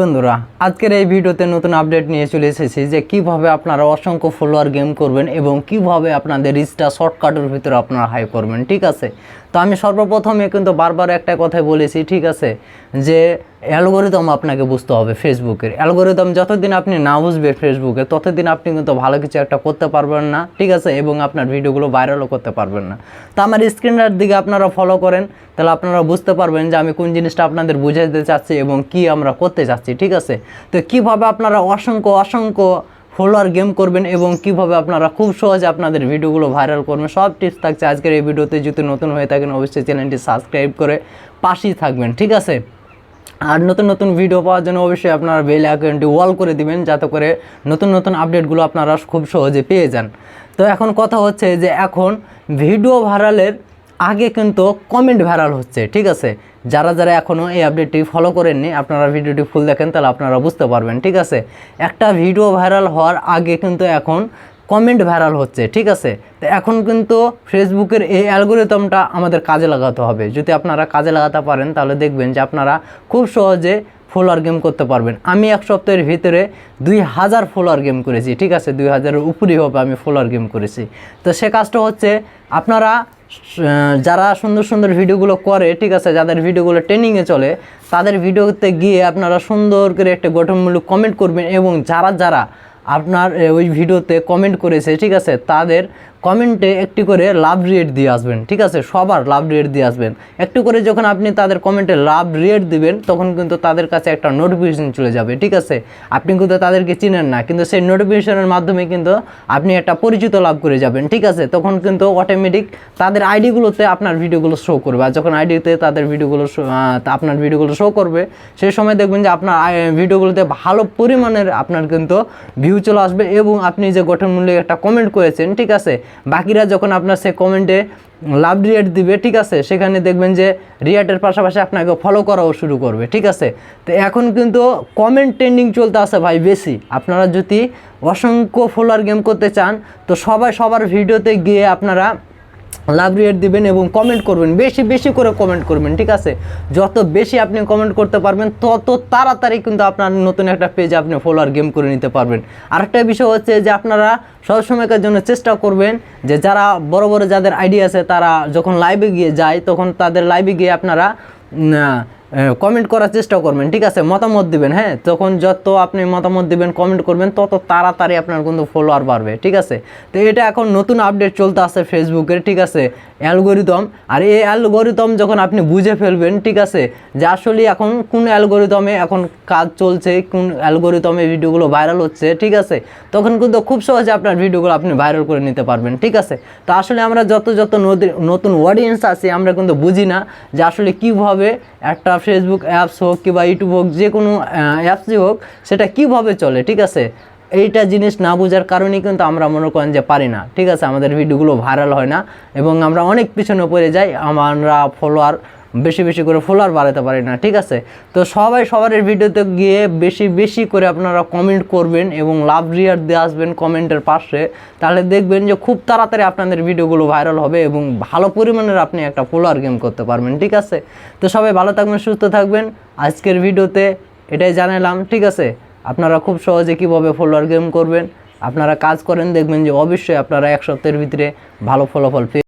বন্ধুরা, আজকের এই ভিডিওতে নতুন আপডেট নিয়ে চলে এসেছি যে কীভাবে আপনারা অসংখ্য ফলোয়ার গেম করবেন এবং কীভাবে আপনাদের রিচটা শর্টকাটের ভিতরে আপনারা হাই করবেন, ঠিক আছে? তো আমি সর্বপ্রথমে কিন্তু বারবার একটা কথাই বলেছি, ঠিক আছে? যে অ্যালগোরিদম আপনাকে বুঝতে হবে ফেসবুকের। অ্যালগোরিদম যতদিন আপনি না বুঝবেন ফেসবুকে, ততদিন আপনি কিন্তু ভালো কিছু একটা করতে পারবেন না, ঠিক আছে? এবং আপনার ভিডিওগুলো ভাইরালও করতে পারবেন না। তো আমার স্ক্রিনার দিকে আপনারা ফলো করেন, তাহলে আপনারা বুঝতে পারবেন যে আমি কোন জিনিসটা আপনাদের বুঝাইতে চাচ্ছি এবং কি আমরা করতে চাচ্ছি, ঠিক আছে? তো কীভাবে আপনারা অসংখ্য অসংখ্য ফলোয়ার গেম করবেন এবং কীভাবে আপনারা খুব সহজে আপনাদের ভিডিওগুলো ভাইরাল করবেন, সব টিপস থাকছে। আজকের এই ভিডিওতে যদি নতুন হয়ে থাকেন, অবশ্যই চ্যানেলটি সাবস্ক্রাইব করে পাশেই থাকবেন, ঠিক আছে? আর নতুন নতুন ভিডিও পাওয়ার জন্য অবশ্যই আপনারা বেল অ্যাকাউন্টটি ওয়াল করে দিবেন, যাতে করে নতুন নতুন আপডেটগুলো আপনারা খুব সহজে পেয়ে যান। তো এখন কথা হচ্ছে যে এখন ভিডিও ভাইরালের আগে কিন্তু কমেন্ট ভাইরাল হচ্ছে, ঠিক আছে? যারা যারা এখনও এই আপডেটটি ফলো করেননি, আপনারা ভিডিওটি ফুল দেখেন, তাহলে আপনারা বুঝতে পারবেন, ঠিক আছে? একটা ভিডিও ভাইরাল হওয়ার আগে কিন্তু এখন কমেন্ট ভাইরাল হচ্ছে, ঠিক আছে? তো এখন কিন্তু ফেসবুকের এই অ্যালগোরিদমটা আমাদের কাজে লাগাতে হবে। যদি আপনারা কাজে লাগাতে পারেন, তাহলে দেখবেন যে আপনারা খুব সহজে ফলোয়ার গেম করতে পারবেন। আমি এক সপ্তাহের ভিতরে দুই হাজার ফলোয়ার গেম করেছি, ঠিক আছে? দুই হাজারের উপরেই হবে আমি ফলোয়ার গেম করেছি। তো সে কাজটা হচ্ছে, আপনারা যারা সুন্দর সুন্দর ভিডিওগুলো করে, ঠিক আছে? যাদের ভিডিওগুলো ট্রেনিংয়ে চলে, তাদের ভিডিওতে গিয়ে আপনারা সুন্দর করে একটা গঠনমূলক কমেন্ট করবেন এবং যারা যারা আপনার ওই ভিডিওতে কমেন্ট করেছে ঠিক আছে? তাদের কমেন্টে একটি করে লাভ রিয়েট দিয়ে আসবেন, ঠিক আছে? সবার লাভ রিয়েট দিয়ে আসবেন। একটু করে যখন আপনি তাদের কমেন্টে লাভ রিয়েট দিবেন, তখন কিন্তু তাদের কাছে একটা নোটিফিকেশন চলে যাবে, ঠিক আছে? আপনি কিন্তু তাদেরকে চিনেন না, কিন্তু সেই নোটিফিকেশনের মাধ্যমে কিন্তু আপনি একটা পরিচিত লাভ করে যাবেন, ঠিক আছে? তখন কিন্তু অটোমেটিক তাদের আইডিগুলোতে আপনার ভিডিওগুলো শো করবে। আর যখন আইডিতে তাদের ভিডিওগুলো আপনার ভিডিওগুলো শো করবে, সেই সময় দেখবেন যে আপনার ভিডিওগুলোতে ভালো পরিমাণের আপনার কিন্তু ভিউ চলে আসবে এবং আপনি যে গঠনমূলক একটা কমেন্ট করেছেন, ঠিক আছে? বাকিরা যখন আপনার সে কমেন্টে লাভ রিয়েট দিবে, ঠিক আছে, সেখানে দেখবেন যে রিয়েটের পাশাপাশি আপনাকে ফলো করাও শুরু করবে, ঠিক আছে? তো এখন কিন্তু কমেন্ট ট্রেন্ডিং চলতে আছে ভাই বেশি। আপনারা যদি অসংখ্য ফলোয়ার গেম করতে চান, তো সবাই সবার ভিডিওতে গিয়ে আপনারা লাভ রিয়েট দিবেন এবং কমেন্ট করবেন, বেশি বেশি করে কমেন্ট করবেন, ঠিক আছে? যত বেশি আপনি কমেন্ট করতে পারবেন, তত তাড়াতাড়ি কিন্তু আপনার নতুন একটা পেজ আপনি ফলোয়ার গেম করে নিতে পারবেন। আরেকটা বিষয় হচ্ছে যে আপনারা সবসময়কার জন্য চেষ্টা করবেন যে যারা বড় বড় যাদের আইডিয়া আছে, তারা যখন লাইভে গিয়ে যায়, তখন তাদের লাইভে গিয়ে আপনারা কমেন্ট করার চেষ্টা করবেন, ঠিক আছে? মতামত দিবেন হ্যাঁ? তখন যত আপনি মতামত দিবেন কমেন্ট করবেন, তত তাড়াতাড়ি আপনার কিন্তু ফলোয়ার বাড়বে, ঠিক আছে? তো এটা এখন নতুন আপডেট চলতে আছে ফেসবুকের ঠিক আছে? অ্যালগোরিদম আর এই অ্যালগোরিদম যখন আপনি বুঝে ফেলবেন, ঠিক আছে? যে আসলে এখন কোন অ্যালগোরিদমে এখন কাজ চলছে, কোন অ্যালগোরিদমে ভিডিওগুলো ভাইরাল হচ্ছে, ঠিক আছে? তখন কিন্তু খুব সহজে আপনার ভিডিওগুলো আপনি ভাইরাল করে নিতে পারবেন, ঠিক আছে? তো আসলে আমরা যত যত নতুন অডিয়েন্স আছে, আমরা কিন্তু বুঝি না যে আসলে কীভাবে একটা ফেসবুক অ্যাপস হোক কিংবা ইউটিউব হোক, যে কোনো অ্যাপসই হোক, সেটা কীভাবে চলে, ঠিক আছে? এইটা জিনিস না বোঝার কারণেই কিন্তু আমরা মনে করেন যে পারি না, ঠিক আছে? আমাদের ভিডিওগুলো ভাইরাল হয় না এবং আমরা অনেক পিছনে পড়ে যাই, আমরা ফলোয়ার বেশি বেশি করে ফলোয়ার বাড়াতে পারি না, ঠিক আছে? তো সবাই সবার ভিডিওতে গিয়ে বেশি বেশি করে আপনারা কমেন্ট করবেন এবং লাভ রিয়ার দিয়ে আসবেন কমেন্টের পাশে। তাহলে দেখবেন যে খুব তাড়াতাড়ি আপনাদের ভিডিওগুলো ভাইরাল হবে এবং ভালো পরিমাণের আপনি একটা ফলোয়ার গেম করতে পারবেন, ঠিক আছে? তো সবাই ভালো থাকবেন, সুস্থ থাকবেন। আজকের ভিডিওতে এটাই জানালাম, ঠিক আছে? আপনারা খুব সহজে কীভাবে ফলোয়ার গেম করবেন? আপনারা কাজ করেন, দেখবেন যে অবশ্যই আপনারা এক সপ্তাহের ভিতরে ভালো ফলাফল পেয়ে